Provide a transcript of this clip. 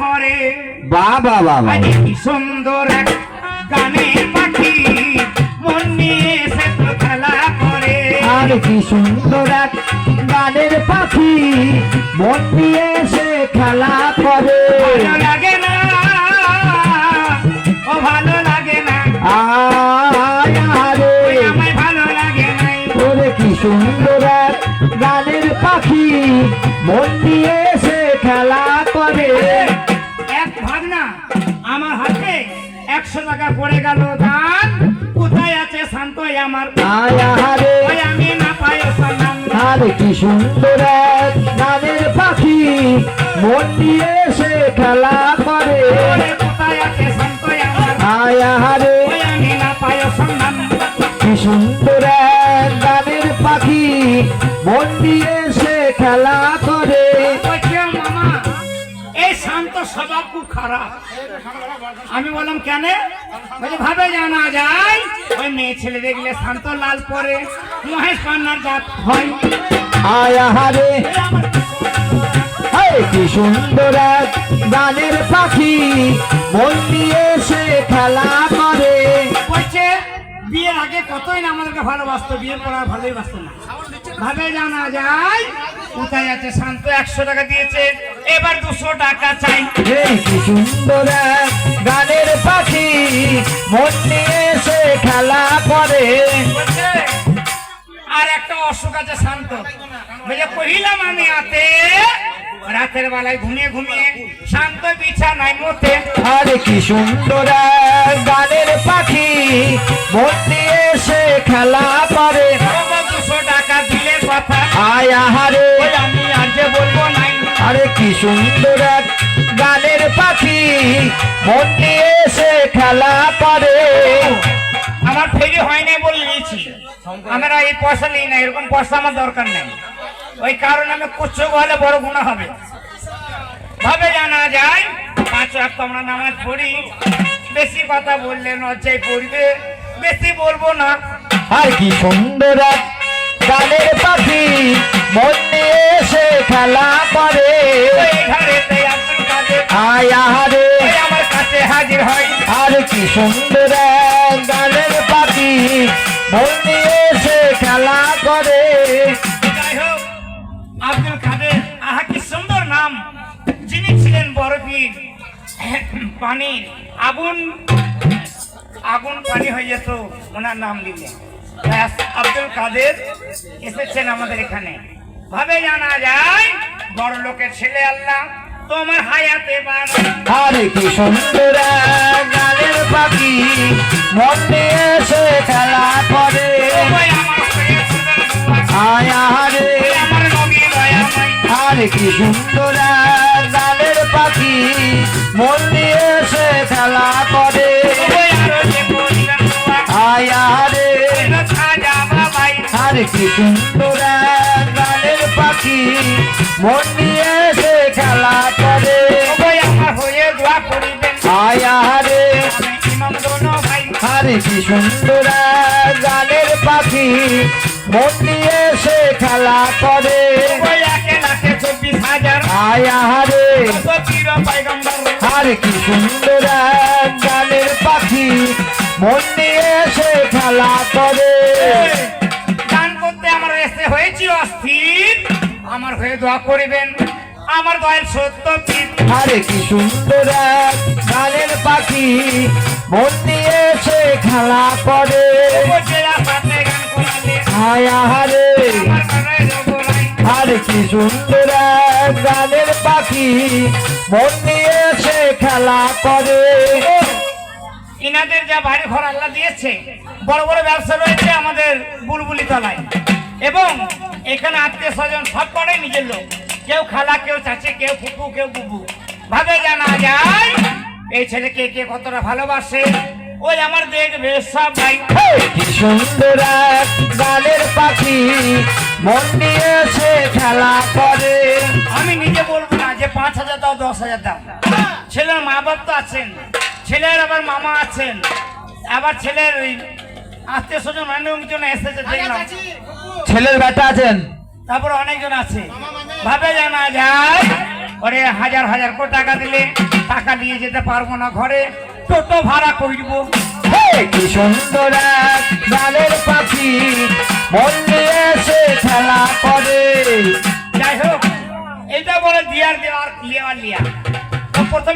করে। বাবা বাবা কি সুন্দর এক গানের পাখি মন নিয়ে সে তো খেলা করে। আর কি সুন্দর এক গানের পাখি মন দিয়ে সে খেলা করে। ভালো লাগে না ও ভালো লাগে না। আরে। আমায় ভালো লাগে নাই ওরে কি সুন্দর এক গানের পাখি মন দিয়ে সে খেলা করে। একশো টাকা পড়ে গেল দান কোথায় আছে শান্ত আমার আমি না পাই আর কি সুন্দর গানের পাখি। মন দিয়ে সে খেলা করে। কোথায় আছে শান্ত আমার আমি না পাই কি সুন্দর গানের পাখি। মন দিয়ে সে খেলা স্বভাব খুব খারাপ আমি বললাম কেন? বলছে ভাবে জানা যায়। ওই মেয়ে ছেলে দেখলে শান্ত লাল পরে। মহেশ পান্নার জাত হয়। আয় হারে। কি সুন্দর এক গানের পাখি। মন দিয়ে সে খেলা করে। বলছে বিয়ের আগে কতই না আমাদেরকে ভালোবাসতো বিয়ের পর আর ভালোই বাসতো না। ভাবে জানা যায় কোথায় আছে শান্ত? একশো টাকা দিয়েছে। এবার দুশো টাকা চাই। হে কি সুন্দর গানের পাখি মন সে খেলা করে। আর একটা অসুখ আছে শান্ত। বলে কহিলাম আমি আতে রাতের বেলায় ঘুমিয়ে ঘুমিয়ে শান্ত বিছানায় মতে আরে কি সুন্দর গানের পাখি মন দিয়ে সে খেলা করে। দুশো টাকা দিলে কথা। আয় হারে কি সুন্দর এক গানের পাখি। মন দিয়ে সে খেলা করে। আমার ফেরি হয় নাই বলে নিয়েছি। আমরা এই পয়সা নিই না এরকম পয়সা আমার দরকার নেই। ওই কারণে আমি কুচ্ছ হলে বড় গুণা হবে। ভাবে জানা যায় পাঁচ ওয়াক্ত আমরা নামাজ পড়ি। বেশি কথা বললে লজ্জায় পড়বে। বেশি বলব না। আর কি সুন্দর গানের পাখি। মন দিয়ে সে খেলা করে। কাদের আয় হারে ওই আমার কাছে হাজির হয়। আর কি সুন্দর গানের পাখি। মন সে খেলা করে। যাই হোক আব্দুল কাদের আহা কি সুন্দর নাম। যিনি ছিলেন বরফির পানি আগুন আগুন পানি হয়ে যেত ওনার নাম দিলে আব্দুল কাদের এসেছেন আমাদের এখানে। ভাবে জানা যায় বড় লোকের ছেলে আল্লাহ। তোমার হায়াতে আরে কি সুন্দর গানের পাখি। মন দিয়ে সে খেলা করে। আয় আমার আরে কি সুন্দর গানের পাখি। মন দিয়ে সে খেলা করে। আয় বাবাই। আরে কি সুন্দর গানের পাখি। মন আরে কি সুন্দর গানের পাখি। মন দিয়ে সে খেলা করে। চব্বিশ হাজার আয় হারে কত আরে কি সুন্দর গানের পাখি। মন দিয়ে সে খেলা করে। গান করতে আমার এসে হয়েছি অস্থির। আমার হয়ে দোয়া করিবেন। আমার দয়াল সত্য আরে কি সুন্দর গানের পাখি। মন সে খেলা করে। আয় হারে মনে কি সুন্দর গানের পাখি। মন সে খেলা করে। ইনাদের যা বাড়ি ঘর আল্লাহ দিয়েছে, বড় বড় ব্যবসা রয়েছে আমাদের বুলবুলি তলায়। এবং এখানে আত্মীয় স্বজন সব করে নিজের লোক। কেউ খালা, কেউ চাচে, কেউ ফুপু, কেউ বুবু। ভাবে জানা যায় এই ছেলেকে কে কতটা ভালোবাসে? ওই আমার দেখবে সব ভাই। হেই, কি সুন্দর গানের পাখি মন দিয়ে খেলা করে। আমি নিজে বলব না যে পাঁচ হাজার দাও দশ হাজার দাও। ছেলের মা বাপ তো আছেন ছেলের আবার মামা আছেন আবার ছেলের ওই আত্মীয় স্বজন অনেকজন এসেছে দেখলাম। ছেলের বেটা আছেন? তারপর অনেকজন আছে। ভাবে জানা যায় ওরে হাজার হাজার করে টাকা দিলে টাকা নিয়ে যেতে পারব না ঘরে। টোটো ভাড়া করব। কি সুন্দর জালের পাখি। বললে এসে খেলা করে। যাই হোক এটা বলে দিয়ার দেওয়ার লিয়ার লিয়া। প্রথমে